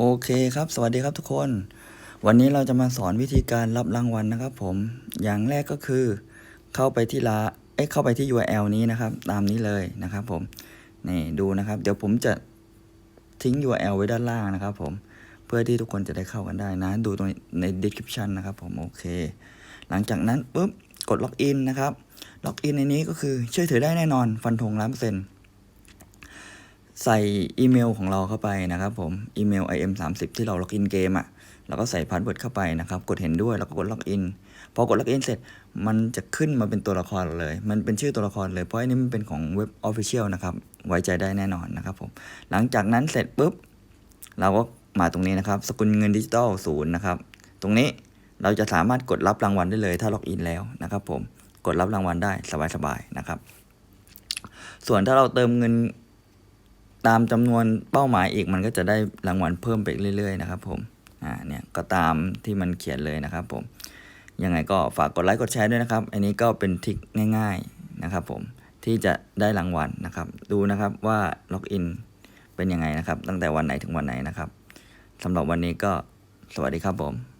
โอเคครับ สวัสดีครับทุกคน วันนี้เราจะมาสอนวิธีการรับรางวัลนะครับ ผม อย่างแรกก็คือ เข้าไปที่ลาเอ้เข้าไปที่ URL นี้นะครับ ตามนี้เลยนะครับ ผม นี่ดูนะครับ เดี๋ยวผมจะทิ้ง URL ไว้ด้านล่างนะครับ ผม เพื่อที่ทุกคนจะได้เข้ากันได้นะ ดูตรงใน description นะครับ ผม โอเค หลังจากนั้นปุ๊บ กดล็อกอินนะครับ ล็อกอินในนี้ก็คือเชื่อถือได้แน่นอน ฟันธงร้อยเปอร์เซ็นต์ ใส่อีเมลของเราเข้าไปนะครับผมอีเมล im 3 0ที่เราล็อกอินเกมอะเราก็ใส่พาสเวิร์ดเข้าไปนะครับกดเห็นด้วยแล้วก็กดล็อกอินพอกดล็อกอินเสร็จมันจะขึ้นมาเป็นตัวละครเลย มันเป็นชื่อตัวละครเลยเพราะอันนี้มันเป็นของเว็บออฟฟิเชียลนะครับไว้ใจได้แน่นอนนะครับผมหลังจากนั้นเสร็จปุ๊บเราก็มาตรงนี้นะครับ สกุลเงินดิจิตอลศูนย์นะครับตรงนี้เราจะสามารถกดรับรางวัลได้เลย ถ้าล็อกอินแล้วนะครับผมกดรับรางวัลได้สบายๆนะครับ ส่วนถ้าเราเติมเงิน ตามจำนวนเป้าหมายอีกมันก็จะได้รางวัลเพิ่มไปเรื่อยๆนะครับผมอ่าเนี่ยก็ตามที่มันเขียนเลยนะครับผมยังไงก็ฝากกดไลค์กดแชร์ด้วยนะครับ อันนี้ก็เป็นทริคง่าย ๆนะครับผมที่จะได้รางวัลนะครับ ดูนะครับว่าล็อกอินเป็นยังไงนะครับ ตั้งแต่วันไหนถึงวันไหนนะครับสำหรับวันนี้ก็สวัสดีครับผม